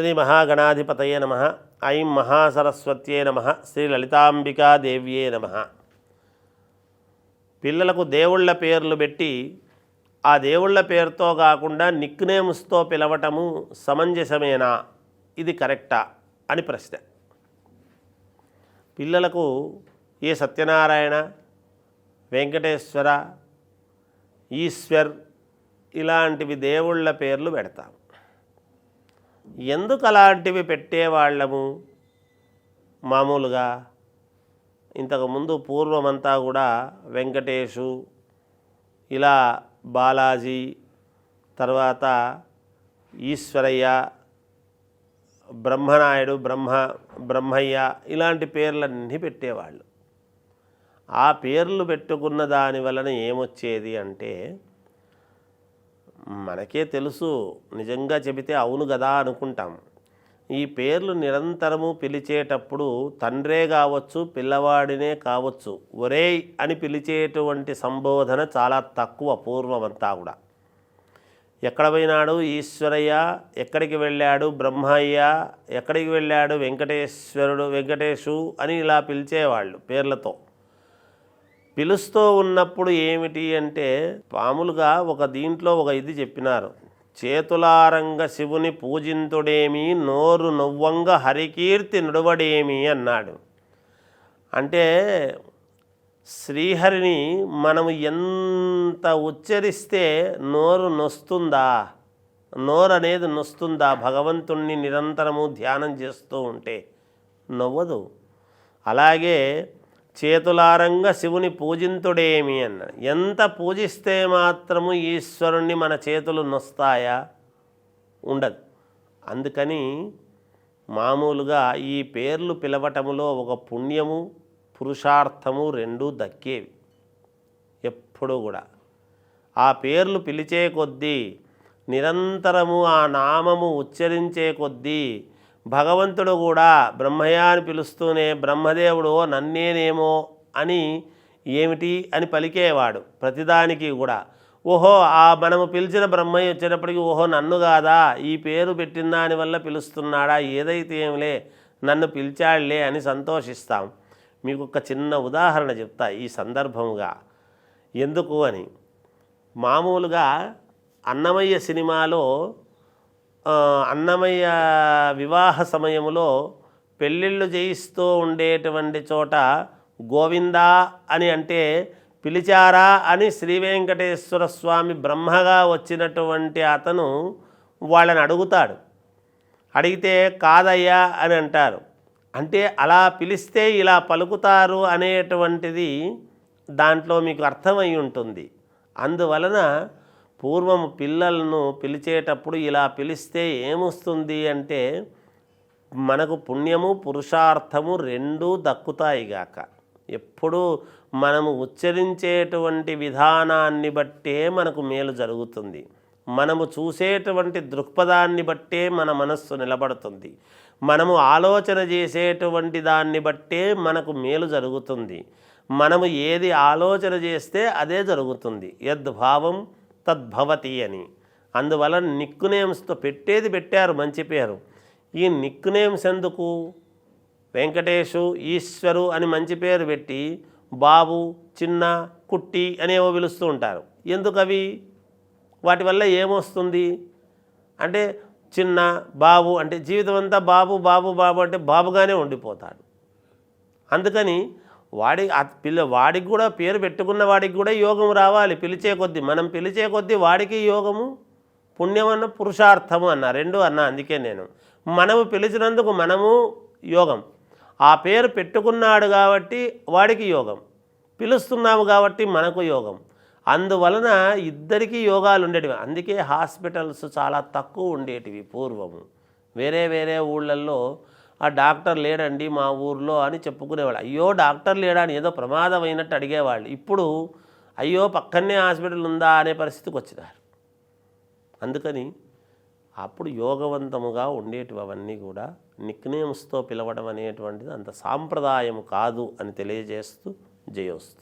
శ్రీ మహాగణాధిపతయే నమ. ఐం మహాసరస్వత్యే నమ. శ్రీ లలితాంబికాదేవ్యే నమ. పిల్లలకు దేవుళ్ళ పేర్లు పెట్టి ఆ దేవుళ్ళ పేరుతో కాకుండా నిక్నేమ్స్తో పిలవటము సమంజసమేనా? ఇది కరెక్టా? అని ప్రశ్న. పిల్లలకు ఏ సత్యనారాయణ వెంకటేశ్వర ఈశ్వర్ ఇలాంటివి దేవుళ్ళ పేర్లు పెడతాం. ఎందుకు అలాంటివి పెట్టేవాళ్ళము? మామూలుగా ఇంతకుముందు పూర్వమంతా కూడా వెంకటేషు ఇలా బాలాజీ తర్వాత ఈశ్వరయ్య బ్రహ్మనాయుడు బ్రహ్మ బ్రహ్మయ్య ఇలాంటి పేర్లన్నీ పెట్టేవాళ్ళు. ఆ పేర్లు పెట్టుకున్న దాని వలన ఏమొచ్చేది అంటే మనకే తెలుసు నిజంగా చెబితే అవును కదా అనుకుంటాం. ఈ పేర్లు నిరంతరము పిలిచేటప్పుడు తండ్రే కావచ్చు పిల్లవాడినే కావచ్చు ఒరేయ్ అని పిలిచేటువంటి సంబోధన చాలా తక్కువ పూర్వమంతా కూడా. ఎక్కడ పోయినాడు? ఈశ్వరయ్య ఎక్కడికి వెళ్ళాడు? బ్రహ్మయ్య ఎక్కడికి వెళ్ళాడు? వెంకటేశ్వరుడు వెంకటేశు అని ఇలా పిలిచేవాళ్ళు పేర్లతో. పిలుస్తూ ఉన్నప్పుడు ఏమిటి అంటే మామూలుగా ఒక దీంట్లో ఒక ఇది చెప్పినారు. చేతులారంగ శివుని పూజింతుడేమి నోరు నవ్వంగ హరికీర్తి నుడవడేమి అన్నాడు. అంటే శ్రీహరిని మనము ఎంత ఉచ్చరిస్తే నోరు నొస్తుందా నోరు అనేది నొస్తుందా భగవంతుణ్ణి నిరంతరము ధ్యానం చేస్తూ ఉంటే నవ్వదు. అలాగే చేతులారంగా శివుని పూజింతుడేమి అన్నాడు ఎంత పూజిస్తే మాత్రము ఈశ్వరుణ్ణి మన చేతులు నొస్తాయా? ఉండదు. అందుకని మామూలుగా ఈ పేర్లు పిలవటములో ఒక పుణ్యము పురుషార్థము రెండూ దక్కేవి. ఎప్పుడూ కూడా. ఆ పేర్లు పిలిచే కొద్దీ నిరంతరము ఆ నామము ఉచ్చరించే కొద్దీ భగవంతుడు కూడా బ్రహ్మయ్య అని పిలుస్తూనే బ్రహ్మదేవుడు నన్నేనేమో అని ఏమిటి అని పలికేవాడు ప్రతిదానికి కూడా. ఓహో ఆ మనము పిలిచిన బ్రహ్మయ్య వచ్చేటప్పటికి ఓహో నన్ను కాదా? ఈ పేరు పెట్టిన దాని వల్ల పిలుస్తున్నాడా? ఏదైతే ఏంలే నన్ను పిలిచాడులే అని సంతోషిస్తాం. మీకు ఒక చిన్న ఉదాహరణ చెప్తా ఈ సందర్భముగా. ఎందుకు అని? మామూలుగా అన్నమయ్య సినిమాలో అన్నమయ్య వివాహ సమయంలో పెళ్ళిళ్ళు చేయిస్తూ ఉండేటువంటి చోట గోవిందా అని అంటే పిలిచారా అని శ్రీ వెంకటేశ్వర స్వామి బ్రహ్మగా వచ్చినటువంటి అతను వాళ్ళని అడుగుతాడు. అడిగితే కాదయ్యా అని అంటారు. అంటే అలా పిలిస్తే ఇలా పలుకుతారు అనేటువంటిది దాంట్లో మీకు అర్థమై ఉంటుంది. అందువలన పూర్వం పిల్లలను పిలిచేటప్పుడు ఇలా పిలిస్తే ఏమొస్తుంది అంటే మనకు పుణ్యము పురుషార్థము రెండూ దక్కుతాయి గాక. ఎప్పుడూ మనము ఉచ్చరించేటువంటి విధానాన్ని బట్టే మనకు మేలు జరుగుతుంది. మనము చూసేటువంటి దృక్పథాన్ని బట్టే మన మనస్సు నిలబడుతుంది. మనము ఆలోచన చేసేటువంటి దాన్ని బట్టే మనకు మేలు జరుగుతుంది. మనము ఏది ఆలోచన చేస్తే అదే జరుగుతుంది. యద్భావం తద్భవతి అని. అందువలన నిక్కునేమ్స్తో పెట్టేది పెట్టారు మంచి పేరు. ఈ నిక్కునేమ్స్ ఎందుకు? వెంకటేశు ఈశ్వరు అని మంచి పేరు పెట్టి బాబు చిన్న కుట్టి అనేవో పిలుస్తూ ఉంటారు. ఎందుకు అవి వాటి వల్ల ఏమొస్తుంది? అంటే చిన్న బాబు అంటే జీవితం అంతా బాబు బాబు బాబు అంటే బాబుగానే ఉండిపోతాడు. అందుకని వాడి పిల్ల వాడికి కూడా పేరు పెట్టుకున్న వాడికి కూడా యోగం రావాలి. పిలిచే కొద్దీ మనం పిలిచే కొద్దీ వాడికి యోగము పుణ్యం అన్న పురుషార్థము అన్న రెండు అన్న అందుకే నేను. మనము పిలిచినందుకు మనము యోగం. ఆ పేరు పెట్టుకున్నాడు కాబట్టి వాడికి యోగం. పిలుస్తున్నాము కాబట్టి మనకు యోగం. అందువలన ఇద్దరికీ యోగాలు ఉండేటివి. అందుకే హాస్పిటల్స్ చాలా తక్కువ ఉండేటివి పూర్వము. వేరే వేరే ఊళ్ళల్లో ఆ డాక్టర్ లేడండి మా ఊర్లో అని చెప్పుకునేవాళ్ళు. అయ్యో డాక్టర్ లేడా అని ఏదో ప్రమాదం అయినట్టు అడిగేవాళ్ళు. ఇప్పుడు అయ్యో పక్కనే హాస్పిటల్ ఉందా అనే పరిస్థితికి వచ్చినారు. అందుకని అప్పుడు యోగవంతముగా ఉండేటివి అవన్నీ కూడా నిక్నేమ్స్తో పిలవడం అనేటువంటిది అంత సాంప్రదాయం కాదు అని తెలియజేస్తూ జయోస్తు.